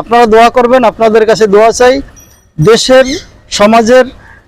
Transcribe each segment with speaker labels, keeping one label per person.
Speaker 1: আপনারা দোয়া করবেন, আপনাদের কাছে দোয়া চাই। দেশের, সমাজের,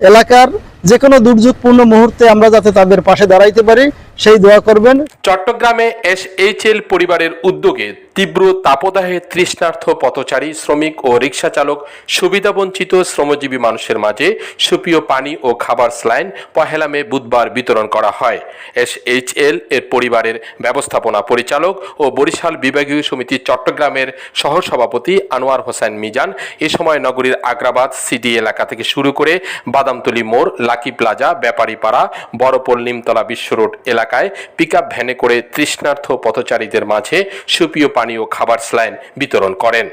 Speaker 1: এলাকার যে কোনো দুর্যোগপূর্ণ মুহূর্তে আমরা যাতে তাদের পাশে দাঁড়াইতে পারি। সেই দোয়া করবেন।
Speaker 2: চট্টগ্রামে এস এইচ এল পরিবারের উদ্যোগে তীব্র তাপদাহে তৃষ্ণার্থ পথচারী, শ্রমিক ও রিক্সা চালক সুবিধাবঞ্চিত শ্রমজীবী মানুষের মাঝে সুপীয় পানি ও খাবার স্লাইন পহেলা মে বুধবার বিতরণ করা হয়। এস এইচ এল এর পরিবারের ব্যবস্থাপনা পরিচালক ও বরিশাল বিভাগীয় সমিতি চট্টগ্রামের সহসভাপতি আনোয়ার হোসেন মিজান এ সময় নগরীর আগ্রাবাদ সিডি এলাকা থেকে শুরু করে বাদামতলী মোড়, lucky plaza, Byaparipara, Baropol, Nimtala, Bishwa road এলাকায় পিকআপ ভ্যানে করে তৃষ্ণার্থ পথচারীদের মাঝে সুপীয় পানি ও খাবার স্লাইন বিতরণ করেন।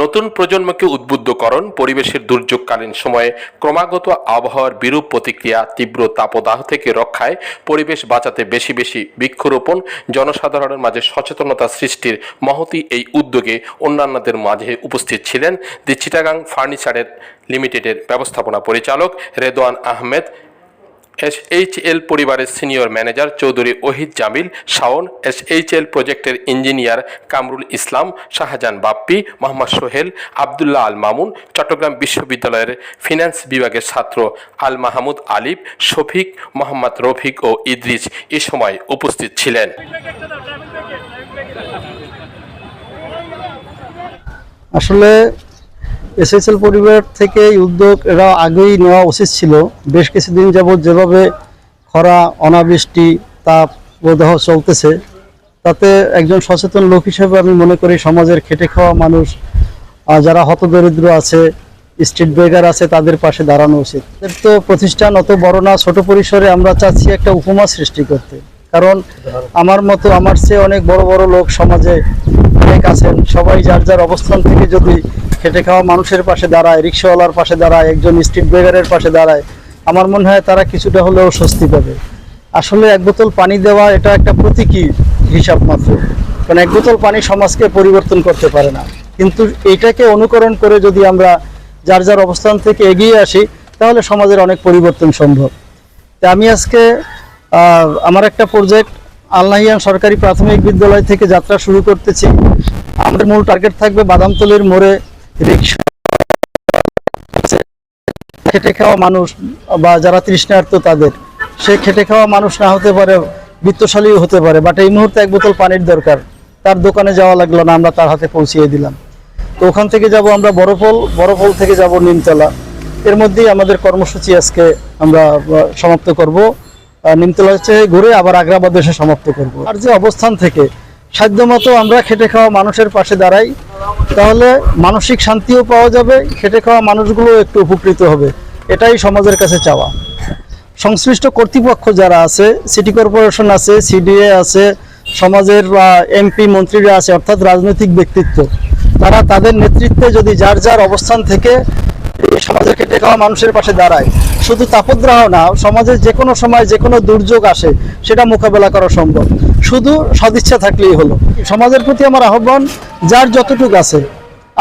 Speaker 2: নতুন প্রজন্মকে উদ্বুদ্ধকরণ পরিবেশের দুর্যোগকালীন সময়ে ক্রমাগত আবহাওয়ার বিরূপ প্রতিক্রিয়া, তীব্র তাপদাহ থেকে রক্ষায় পরিবেশ বাঁচাতে বেশি বেশি বৃক্ষরোপণ, জনসাধারণের মাঝে সচেতনতা সৃষ্টির মহতি এই উদ্যোগে অন্যান্যদের মাঝে উপস্থিত ছিলেন দি চিটাগাং ফার্নিচারের লিমিটেডের ব্যবস্থাপনা পরিচালক রেদওয়ান আহমেদ এসএইচএল পরিবারের senior manager Chowdhury Wahid Jamil, Shaon SHL প্রজেক্টের ইঞ্জিনিয়ার কামরুল ইসলাম, শাহজাহান বাপ্পি, মোহাম্মদ সোহেল, আবদুল্লাহ আল মামুন, চট্টগ্রাম বিশ্ববিদ্যালয়ের ফিন্যান্স বিভাগের ছাত্র আল মাহমুদ আলিফ, শফিক, মোহাম্মদ রফিক ও ইদ্রিস এ সময় উপস্থিত ছিলেন।
Speaker 1: আসলে এসএসএল পরিবার থেকে উদ্যোগ এরা আগেই নেওয়া উচিত ছিল। বেশ কিছুদিন যাবৎ যেভাবে খরা, অনাবৃষ্টি, তাপ প্রদাহ চলতেছে, তাতে একজন সচেতন লোক হিসেবে আমি মনে করি সমাজের খেটে খাওয়া মানুষ যারা হতদরিদ্র আছে, স্ট্রিট বেগার আছে, তাদের পাশে দাঁড়ানো উচিত। এদের তো প্রতিষ্ঠান অত বড় না, ছোট পরিসরে আমরা চাচ্ছি একটা উপমা সৃষ্টি করতে। কারণ আমার মতো, আমার চেয়ে অনেক বড় বড় লোক সমাজে অনেক আছেন। সবাই যার যার অবস্থান থেকে যদি খেটে খাওয়া মানুষের পাশে দাঁড়ায়, রিক্সাওয়ালার পাশে দাঁড়ায়, একজন স্ট্রিট বেগারের পাশে দাঁড়ায়, আমার মনে হয় তারা কিছুটা হলেও স্বস্তি পাবে। আসলে এক বোতল পানি দেওয়া এটা একটা প্রতীকী হিসাব মাত্র। কারণ এক বোতল পানি সমাজকে পরিবর্তন করতে পারে না। কিন্তু এটাকে অনুকরণ করে যদি আমরা যার যার অবস্থান থেকে এগিয়ে আসি, তাহলে সমাজের অনেক পরিবর্তন সম্ভব। তা আমি আজকে আমার একটা প্রজেক্ট আল্লাহিয়ান সরকারি প্রাথমিক বিদ্যালয় থেকে যাত্রা শুরু করতেছি। আমাদের মূল টার্গেট থাকবে বাদামতলির মোড়ে খেটে খাওয়া মানুষ বা যারা তৃষ্ণার্ত তাদের, সে খেটে খাওয়া মানুষ না হতে পারে, বিত্তশালীও হতে পারে বাট এই মুহূর্তে এক বোতল পানির দরকার। তার দোকানে যাওয়া লাগল না, আমরা তার হাতে পৌঁছিয়ে দিলাম। তো ওখান থেকে যাব আমরা বড়ফল বড়ফল থেকে যাব নিমতলা। এর মধ্যেই আমাদের কর্মসূচি আজকে আমরা সমাপ্ত করব। নিমতলা হচ্ছে ঘুরে আবার আগ্রাবাদ এসে সমাপ্ত করব। আর যে অবস্থান থেকে, সাধ্যমতো আমরা খেটে খাওয়া মানুষের পাশে দাঁড়াই। তাহলে মানসিক শান্তিও পাওয়া যাবে, খেটে খাওয়া মানুষগুলো একটু উপকৃত হবে। এটাই সমাজের কাছে চাওয়া। সংশ্লিষ্ট কর্তৃপক্ষ যারা আছে, সিটি কর্পোরেশন আছে, সিডিএ আছে, সমাজের এমপি, মন্ত্রীরা আছে, অর্থাৎ রাজনৈতিক ব্যক্তিত্ব, তারা তাদের নেতৃত্বে যদি যার যার অবস্থান থেকে সমাজের খেটে খাওয়া মানুষের পাশে দাঁড়ায় শুধু তাপদ্রাহ না, সমাজের যে কোনো সময় যে কোনো দুর্যোগ আসে, সেটা মোকাবেলা করা সম্ভব। শুধু সদিচ্ছা থাকলেই হলো। সমাজের প্রতি আমার আহ্বান, যার যতটুকু আছে,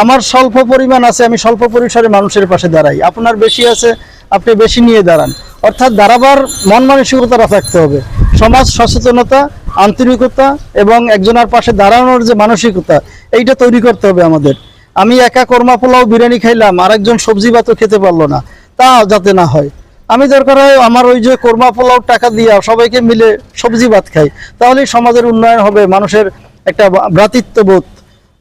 Speaker 1: আমার স্বল্প পরিমাণ আছে, আমি স্বল্প পরিসরে মানুষের পাশে দাঁড়াই। আপনার বেশি আছে, আপনি বেশি নিয়ে দাঁড়ান। অর্থাৎ দাঁড়াবার মন মানসিকতাটা থাকতে হবে। সমাজ সচেতনতা, আন্তরিকতা এবং একজনের পাশে দাঁড়ানোর যে মানসিকতা, এইটা তৈরি করতে হবে আমাদের। আমি একা কর্মা পোলাও বিরিয়ানি খাইলাম, আরেকজন সবজি ভাতও খেতে পারল না। তা যাতে না হয়। আমি দরকার হয় আমার ওই যে কর্মা পোলাও টাকা দিয়া সবাইকে মিলে সবজি ভাত খাই, তাহলেই সমাজের উন্নয়ন হবে, মানুষের একটা ভ্রাতৃত্ববোধ,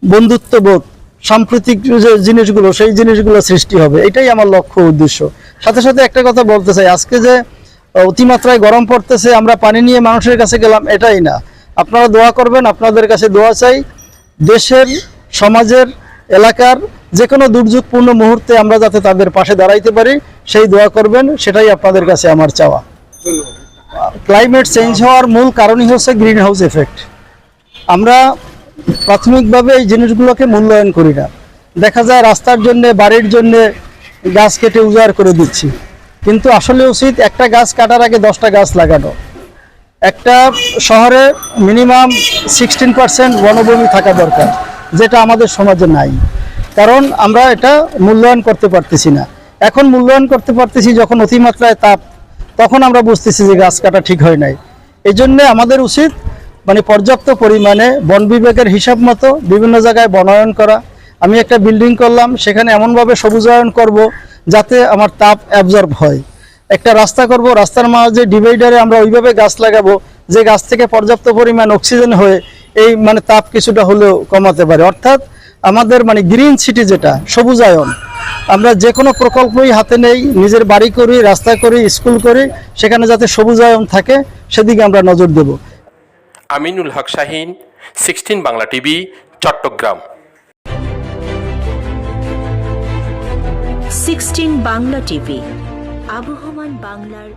Speaker 1: বন্ধুত্ববোধ, সাম্প্রতিক যে জিনিসগুলো, সেই জিনিসগুলো সৃষ্টি হবে। এটাই আমার লক্ষ্য উদ্দেশ্য। সাথে সাথে একটা কথা বলতে চাই, আজকে যে অতিমাত্রায় গরম পড়তেছে, আমরা পানি নিয়ে মানুষের কাছে গেলাম, এটাই না। আপনারা দোয়া করবেন, আপনাদের কাছে দোয়া চাই, দেশের, সমাজের, এলাকার যে কোনো দুর্যোগপূর্ণ মুহূর্তে আমরা যাতে তাদের পাশে দাঁড়াইতে পারি, সেই দোয়া করবেন, সেটাই আপনাদের কাছে আমার চাওয়া। ক্লাইমেট চেঞ্জ হওয়ার মূল কারণই হচ্ছে গ্রিন হাউস এফেক্ট আমরা প্রাথমিকভাবে এই জিনিসগুলোকে মূল্যায়ন করি না। দেখা যায় রাস্তার জন্য, বাড়ির জন্য গাছ কেটে উজাড় করে দিচ্ছি। কিন্তু আসলে উচিত একটা গাছ কাটার আগে দশটা গাছ লাগানো। একটা শহরে মিনিমাম সিক্সটিন পার্সেন্ট বনভূমি থাকা দরকার, যেটা আমাদের সমাজে নাই। কারণ আমরা এটা মূল্যায়ন করতে পারতেছি না। এখন মূল্যায়ন করতে পারতেছি যখন অতিমাত্রায় তাপ, তখন আমরা বুঝতেছি যে গাছ কাটা ঠিক হয় নাই। এই জন্য আমাদের উচিত মানে পর্যাপ্ত পরিমাণে বন বিভাগের হিসাব মতো বিভিন্ন জায়গায় বনায়ন করা। আমি একটা বিল্ডিং করলাম, সেখানে এমনভাবে সবুজায়ন করব যাতে আমার তাপ অ্যাবজর্ব হয়। একটা রাস্তা করব, রাস্তার মাঝে ডিভাইডারে আমরা ওইভাবে গাছ লাগাবো যে গাছ থেকে পর্যাপ্ত পরিমাণ অক্সিজেন হয়ে এই মানে তাপ কিছুটা হলেও কমাতে পারে। অর্থাৎ আমাদের মানে গ্রিন সিটি যেটা সবুজায়ন আমরা যে কোনো প্রকল্পই হাতে নেই নিজের বাড়ি করি রাস্তা করি স্কুল করি সেখানে যাতে সবুজায়ন থাকে সেদিকে আমরা নজর দেব।
Speaker 2: Aminul Haque Shahin sixteen Bangla TV Chattogram.
Speaker 3: Sixteen Bangla TV আবহমান বাংলার